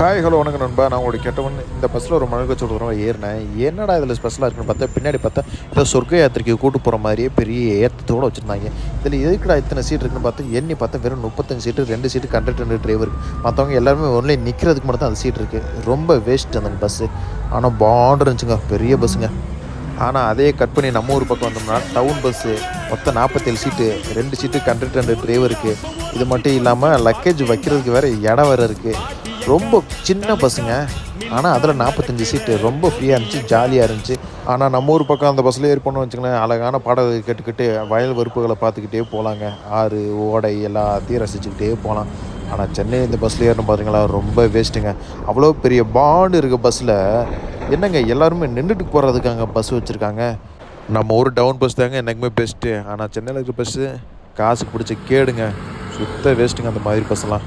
Hi hello வணக்கம் நண்பா. நான் உங்களுக்கு கேட்டவன். இந்த பஸ்ஸில் ஒரு மழை கச்சு தூரம் ஏறினேன். என்னடா இதில் ஸ்பெஷலாக இருக்குன்னு பார்த்தா பின்னாடி பார்த்தா ஏதோ சொர்க்க யாத்திரைக்கு கூட்டு போகிற மாதிரியே பெரிய ஏற்றத்தோடு வச்சுருந்தாங்க. இதில் எதுக்குடா இத்தனை சீட் இருக்குன்னு பார்த்தா எண்ணி பார்த்தா வெறும் முப்பத்தஞ்சு சீட்டு ரெண்டு சீட்டு கண்டக்டர் ரெண்டு டிரைவர் மற்றவங்க எல்லாருமே ஒன்லி நிற்கிறதுக்கு மட்டும் தான் அந்த சீட் இருக்குது ரொம்ப வேஸ்ட் அந்த பஸ்ஸு ஆனால் பாண்டு இருந்துச்சுங்க. பெரிய பஸ்ஸுங்க ஆனால் அதே கட் பண்ணி நம்ம ஊர் பக்கம் வந்தோம்னா டவுன் பஸ்ஸு மொத்தம் நாற்பத்தேழு சீட்டு ரெண்டு சீட்டு கண்டக்டர் ரெண்டு டிரைவருக்கு இது மட்டும் இல்லாமல் லக்கேஜ் வைக்கிறதுக்கு வேறு இடம் வேறு இருக்குது ரொம்ப சின்ன பஸ்ஸுங்க. ஆனால் அதில் நாற்பத்தஞ்சு சீட்டு ரொம்ப ஃப்ரீயாக இருந்துச்சு ஜாலியாக இருந்துச்சு. ஆனால் நம்ம ஊர் பக்கம் அந்த பஸ்ஸில் ஏறி போனோம்னு வச்சுக்கோங்களேன் அழகான பாடல்கள் கேட்டுக்கிட்டு வயல் வறுப்புகளை பார்த்துக்கிட்டே போகலாங்க ஆறு ஓடை எல்லாத்தையும் ரசிச்சுக்கிட்டே போகலாம். ஆனால் சென்னை இந்த பஸ்ஸில் ஏறணும் பார்த்தீங்களா ரொம்ப வேஸ்ட்டுங்க அவ்வளோ பெரிய பாண்டு இருக்க பஸ்ஸில் என்னங்க எல்லாருமே நின்றுட்டு போகிறதுக்காங்க பஸ் வச்சுருக்காங்க. நம்ம ஊர் டவுன் பஸ் தாங்க என்றைக்குமே பெஸ்ட்டு ஆனால் சென்னையில் இருக்கிற பஸ்ஸு காசுக்கு பிடிச்ச கேடுங்க. சுத்த வேஸ்ட்டுங்க அந்த மாதிரி பஸ்ஸெல்லாம்